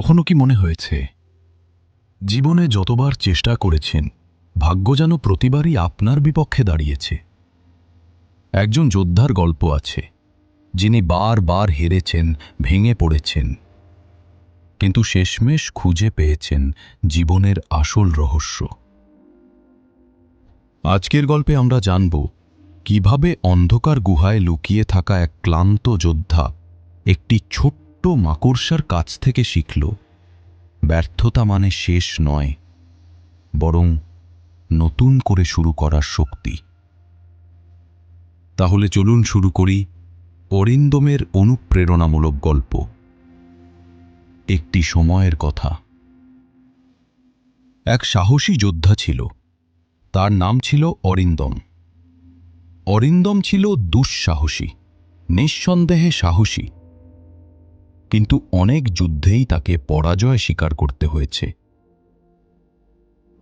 কখনো কি মনে হয়েছে? জীবনে যতবার চেষ্টা করেছেন, ভাগ্য যেন প্রতিবারই আপনার বিপক্ষে দাঁড়িয়েছে। একজন যোদ্ধার গল্প আছে, যিনি বারবার হেরেছেন, ভেঙে পড়েছেন। কিন্তু শেষমেশ খুঁজে পেয়েছেন জীবনের আসল রহস্য। আজকের গল্পে আমরা জানব, কীভাবে অন্ধকার গুহায় লুকিয়ে থাকা এক ক্লান্ত যোদ্ধা একটি ছোট্ট মাকড়সার কাছ থেকে শিখল, ব্যর্থতা মানে শেষ নয়, বরং নতুন করে শুরু করার শক্তি। তাহলে চলুন শুরু করি অরিন্দমের অনুপ্রেরণামূলক গল্প। একটি সময়ের কথা। এক সাহসী যোদ্ধা ছিল, তার নাম ছিল অরিন্দম। অরিন্দম ছিল দুঃসাহসী, নিঃসন্দেহে সাহসী। কিন্তু অনেক যুদ্ধেই তাকে পরাজয় স্বীকার করতে হয়েছে।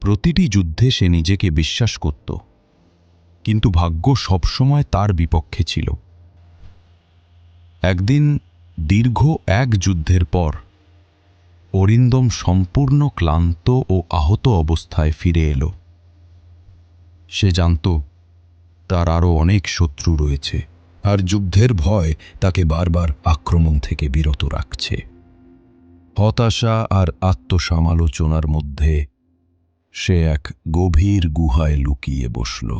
প্রতিটি যুদ্ধে সে নিজেকে বিশ্বাস করত, কিন্তু ভাগ্য সবসময় তার বিপক্ষে ছিল। একদিন, দীর্ঘ এক যুদ্ধের পর, অরিন্দম সম্পূর্ণ ক্লান্ত ও আহত অবস্থায় ফিরে এলো। সে জানত, তার আরও অনেক শত্রু রয়েছে। আর যুদ্ধের ভয় তাকে বারবার আক্রমণ থেকে বিরত রাখছে। হতাশা আর আত্মসমালোচনার মধ্যে সে এক গভীর গুহায় লুকিয়ে বসল।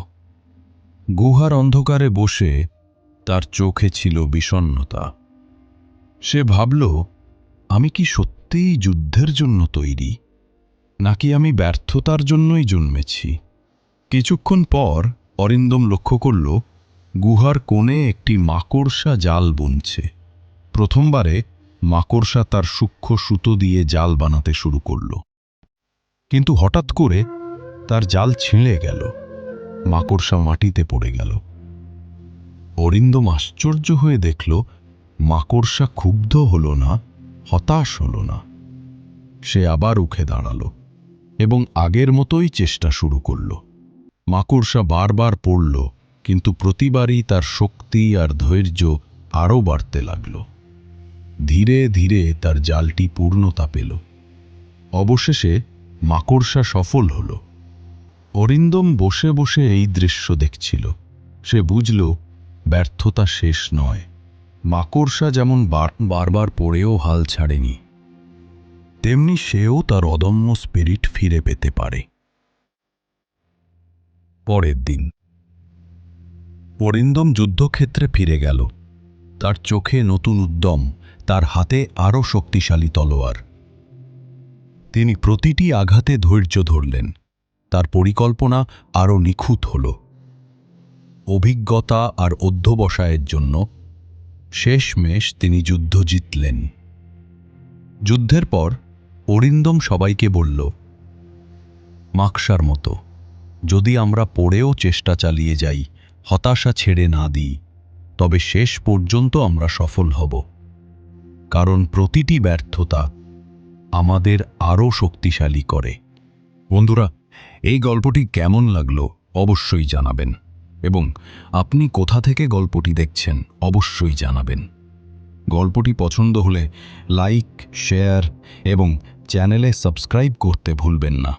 গুহার অন্ধকারে বসে তার চোখে ছিল বিষণ্নতা। সে ভাবল, আমি কি সত্যিই যুদ্ধের জন্য তৈরি? নাকি আমি ব্যর্থতার জন্যই জন্মেছি? কিছুক্ষণ পর অরিন্দম লক্ষ্য করল গুহার কোণে একটি মাকড়সা জাল বুনছে। প্রথমবারে মাকড়সা তার সূক্ষ্ম সুতো দিয়ে জাল বানাতে শুরু করল। কিন্তু হঠাৎ করে তার জাল ছিঁড়ে গেল। মাকড়সা মাটিতে পড়ে গেল। অরিন্দম আশ্চর্য হয়ে দেখল, মাকড়সা ক্ষুব্ধ হল না, হতাশ হল না। সে আবার উঠে দাঁড়াল এবং আগের মতোই চেষ্টা শুরু করল। মাকড়সা বারবার পড়ল কিন্তু প্রতিবারই তার শক্তি আর ধৈর্য আরও বাড়তে লাগল। ধীরে ধীরে তার জালটি পূর্ণতা পেল। অবশেষে মাকড়সা সফল হল। অরিন্দম বসে বসে এই দৃশ্য দেখছিল। সে বুঝল, ব্যর্থতা শেষ নয়। মাকড়সা যেমন বারবার পড়েও হাল ছাড়েনি, তেমনি সেও তার অদম্য স্পিরিট ফিরে পেতে পারে। পরের দিন পরিন্দম যুদ্ধক্ষেত্রে ফিরে গেল। তার চোখে নতুন উদ্যম, তার হাতে আরও শক্তিশালী তলোয়ার। তিনি প্রতিটি আঘাতে ধৈর্য ধরলেন। তার পরিকল্পনা আরও নিখুঁত হল। অভিজ্ঞতা আর অধ্যবসায়ের জন্য শেষমেশ তিনি যুদ্ধ জিতলেন। যুদ্ধের পর অরিন্দম সবাইকে বলল, মাকসার মতো, যদি আমরা পড়েও চেষ্টা চালিয়ে যাই হতাশা ছেড়ে না দিই, তবে শেষ পর্যন্ত আমরা সফল হব। কারণ প্রতিটি ব্যর্থতা আমাদের আরও শক্তিশালী করে। বন্ধুরা, এই গল্পটি কেমন লাগল অবশ্যই জানাবেন এবং আপনি কোথা থেকে গল্পটি দেখছেন অবশ্যই জানাবেন। গল্পটি পছন্দ হলে লাইক, শেয়ার এবং চ্যানেলে সাবস্ক্রাইব করতে ভুলবেন না।